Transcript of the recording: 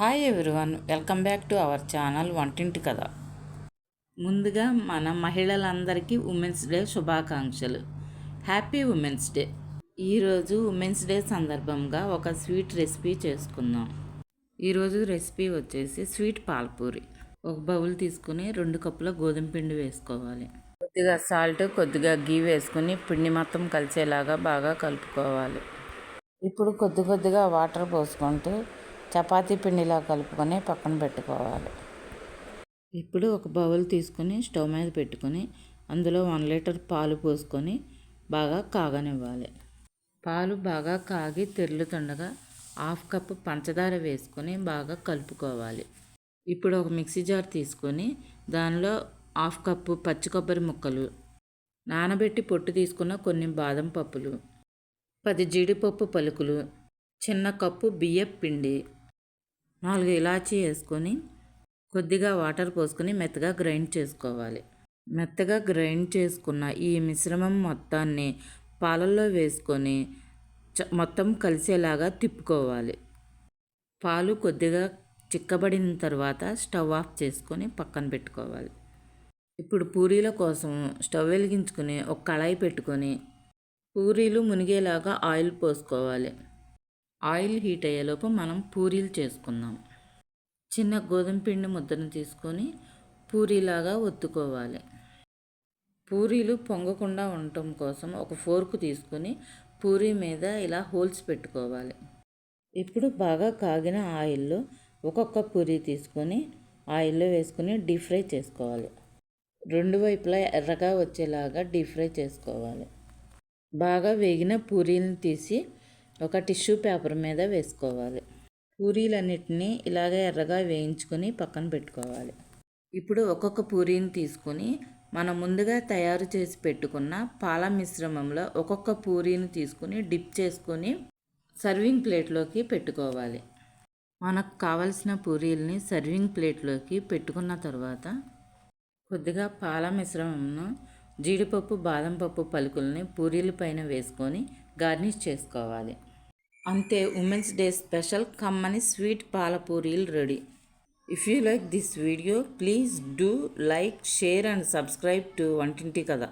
Hi everyone welcome back to our channel వంటింటి కథ ముందుగా మన మహిళలందరికీ ఉమెన్స్ డే శుభాకాంక్షలు. హ్యాపీ ఉమెన్స్ డే ఈరోజు ఉమెన్స్ డే సందర్భంగా ఒక స్వీట్ రెసిపీ చేసుకుందాం. ఈరోజు రెసిపీ వచ్చేసి స్వీట్ పాల్పూరి. ఒక బౌల్ తీసుకుని రెండు కప్పుల గోధుమ పిండి వేసుకోవాలి. కొద్దిగా సాల్ట్ కొద్దిగా గీ వేసుకుని పిండి మొత్తం కలిసేలాగా బాగా కలుపుకోవాలి. ఇప్పుడు కొద్ది కొద్దిగా వాటర్ పోసుకుంటూ చపాతీ పిండిలా కలుపుకొని పక్కన పెట్టుకోవాలి. ఇప్పుడు ఒక బౌల్ తీసుకొని స్టవ్ మీద పెట్టుకొని అందులో వన్ లీటర్ పాలు పోసుకొని బాగా కాగనివ్వాలి. పాలు బాగా కాగి తెరులుతుండగా హాఫ్ కప్ పంచదార వేసుకొని బాగా కలుపుకోవాలి. ఇప్పుడు ఒక మిక్సీ జార్ తీసుకొని దానిలో హాఫ్ కప్పు పచ్చి కొబ్బరి ముక్కలు నానబెట్టి పొట్టు తీసుకున్న కొన్ని బాదం పప్పులు పది జీడిపప్పు పలుకులు చిన్న కప్పు బియ్యం పిండి నాలుగు ఇలాచీ వేసుకొని కొద్దిగా వాటర్ పోసుకొని మెత్తగా గ్రైండ్ చేసుకోవాలి. మెత్తగా గ్రైండ్ చేసుకున్న ఈ మిశ్రమం మొత్తాన్ని పాలల్లో వేసుకొని మొత్తం కలిసేలాగా తిప్పుకోవాలి. పాలు కొద్దిగా చిక్కబడిన తర్వాత స్టవ్ ఆఫ్ చేసుకొని పక్కన పెట్టుకోవాలి. ఇప్పుడు పూరీల కోసం స్టవ్ వెలిగించుకొని ఒక కళాయి పెట్టుకొని పూరీలు మునిగేలాగా ఆయిల్ పోసుకోవాలి. ఆయిల్ హీట్ అయ్యేలోపు మనం పూరీలు చేసుకుందాం. చిన్న గోధుమ పిండి ముద్దను తీసుకొని పూరీలాగా ఒత్తుకోవాలి. పూరీలు పొంగకుండా ఉండటం కోసం ఒక ఫోర్క్ తీసుకొని పూరీ మీద ఇలా హోల్స్ పెట్టుకోవాలి. ఇప్పుడు బాగా కాగిన ఆయిల్లో ఒక్కొక్క పూరీ తీసుకొని ఆయిల్లో వేసుకొని డీప్ ఫ్రై చేసుకోవాలి. రెండు వైపులా ఎర్రగా వచ్చేలాగా డీప్ ఫ్రై చేసుకోవాలి. బాగా వేగిన పూరీలను తీసి ఒక టిష్యూ పేపర్ మీద వేసుకోవాలి. పూరీలన్నిటినీ ఇలాగే ఎర్రగా వేయించుకొని పక్కన పెట్టుకోవాలి. ఇప్పుడు ఒక్కొక్క పూరీని తీసుకొని మనం ముందుగా తయారు చేసి పెట్టుకున్న పాల మిశ్రమంలో ఒక్కొక్క పూరీని తీసుకుని డిప్ చేసుకొని సర్వింగ్ ప్లేట్లోకి పెట్టుకోవాలి. మనకు కావలసిన పూరీల్ని సర్వింగ్ ప్లేట్లోకి పెట్టుకున్న తర్వాత కొద్దిగా పాల మిశ్రమంను జీడిపప్పు బాదం పప్పు పలుకుల్ని పూరీల పైన వేసుకొని గార్నిష్ చేసుకోవాలి. అంతే ఉమెన్స్ డే స్పెషల్ కమ్మని sweet పాలపూరీలు ready. If you like this video please do like share and subscribe to వంటింటి కదా